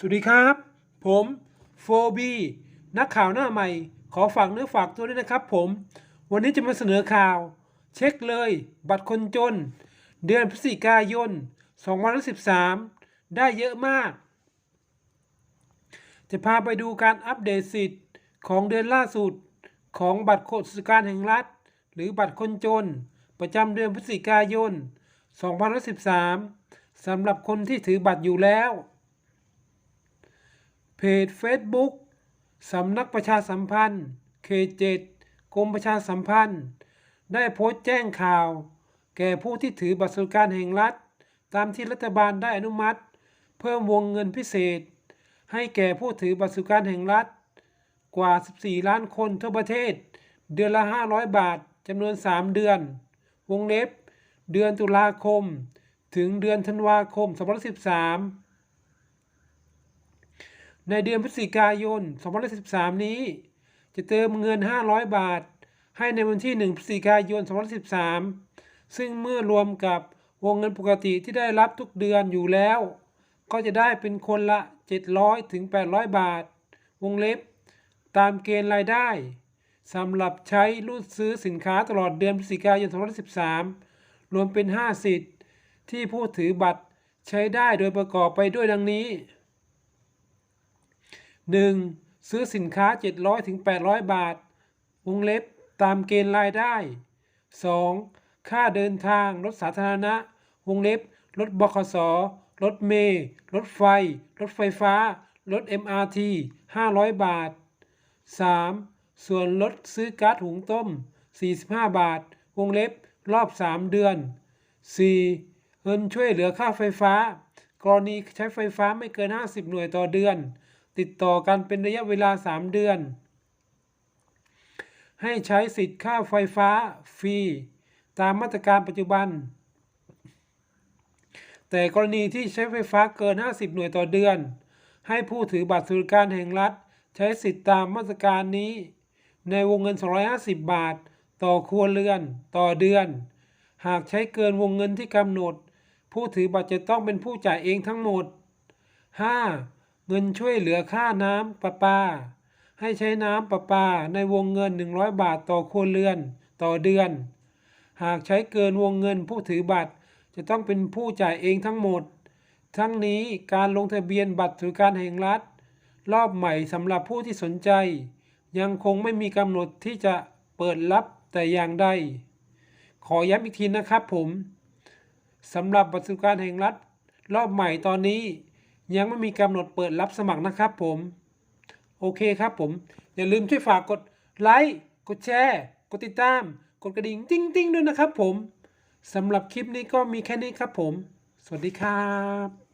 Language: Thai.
สวัสดีครับ ผมโฟบีนักข่าวหน้าใหม่ ขอฝากเนื้อฝากตัวด้วยนะครับ ผม วันนี้จะมาเสนอข่าว เช็คเลย บัตรคนจน เดือนพฤศจิกายน2013 ได้เยอะมาก จะพาไปดูการอัปเดตสิทธิ์ของเดือนล่าสุด ของบัตรโคสการแห่งรัฐ หรือบัตรคนจน ประจำเดือนพฤศจิกายน2013สำหรับคนที่ถือบัตรอยู่แล้ว เพจ Facebook สำนักประชาสัมพันธ์เขตเจ็ดกรมประชาสัมพันธ์ ได้โพสต์แจ้งข่าว แก่ผู้ที่ถือบัตรสวัสดิการแห่งรัฐ ตามที่รัฐบาลได้อนุมัติ เพิ่มวงเงินพิเศษ ให้แก่ผู้ถือบัตรสวัสดิการแห่งรัฐ กว่า 14 ล้านคนทั่วประเทศ เดือนละ 500 บาทจำนวน 3 เดือน วงเล็บ เดือนตุลาคม ถึงเดือนธันวาคม2013 ในเดือนพฤศจิกายน2013 นี้ จะเติมเงิน 500 บาท ให้ในวันที่ 1 พฤศจิกายน2013 ซึ่งเมื่อรวมกับวงเงินปกติที่ได้รับทุกเดือนอยู่แล้ว ก็จะได้เป็นคนละ 700 ถึง 800 บาท วงเล็บ ตามเกณฑ์รายได้สำหรับใช้รูดซื้อสินค้าตลอดเดือนพฤศจิกายน2013 รวมเป็น 5 สิทธิ์ที่ผู้ถือบัตรใช้ได้โดยประกอบไปด้วยดังนี้ 1. ซื้อสินค้า 700ถึง800 บาท วงเล็บตามเกณฑ์รายได้ 2. ค่าเดินทาง รถสาธารณะ วงเล็บ รถบขส รถเมล์รถไฟ รถไฟฟ้า รถ MRT 500 บาท 3. ส่วนลดซื้อก๊าซหุงต้ม 45 บาท วงเล็บ รอบ 3 เดือน 4. เงินช่วยเหลือค่าไฟฟ้า กรณีใช้ไฟฟ้าไม่เกิน 50 หน่วยต่อเดือน ติดต่อกันเป็นระยะเวลา 3 เดือน ให้ใช้สิทธิ์ค่าไฟฟ้าฟรีตามมาตรการปัจจุบัน แต่กรณีที่ใช้ไฟฟ้าเกิน 50 หน่วยต่อเดือน ให้ผู้ถือบัตรสวัสดิการแห่งรัฐ ใช้สิทธิ์ตามมาตรการนี้ ในวงเงิน 250 บาท ต่อครัวเรือนต่อเดือน หากใช้เกินวงเงินที่กำหนด ผู้ถือบัตรจะต้องเป็นผู้จ่ายเองทั้งหมด 5. เงินช่วยเหลือค่าน้ำประปา ให้ใช้น้ำประปาในวงเงิน 100 บาทต่อครัวเรือนต่อเดือน หากใช้เกินวงเงินผู้ถือบัตร จะต้องเป็นผู้จ่ายเองทั้งหมด ทั้งนี้การลงทะเบียนบัตรสวัสดิการแห่งรัฐ รอบใหม่สำหรับผู้ที่สนใจ ยังคงไม่มีกำหนดที่จะเปิดรับแต่อย่างใด ขอย้ำอีกทีนะครับผมสำหรับบัตรสวัสดิการแห่งรัฐ รอบใหม่ตอนนี้ ยังไม่มีกำหนดเปิดรับสมัครนะครับผม โอเคครับผม อย่าลืมช่วยฝากกดไลค์กดแชร์ กดติดตาม กดกระดิ่งติ้งติ้งด้วยนะครับผมสำหรับคลิปนี้ก็มีแค่นี้ครับผม สวัสดีครับ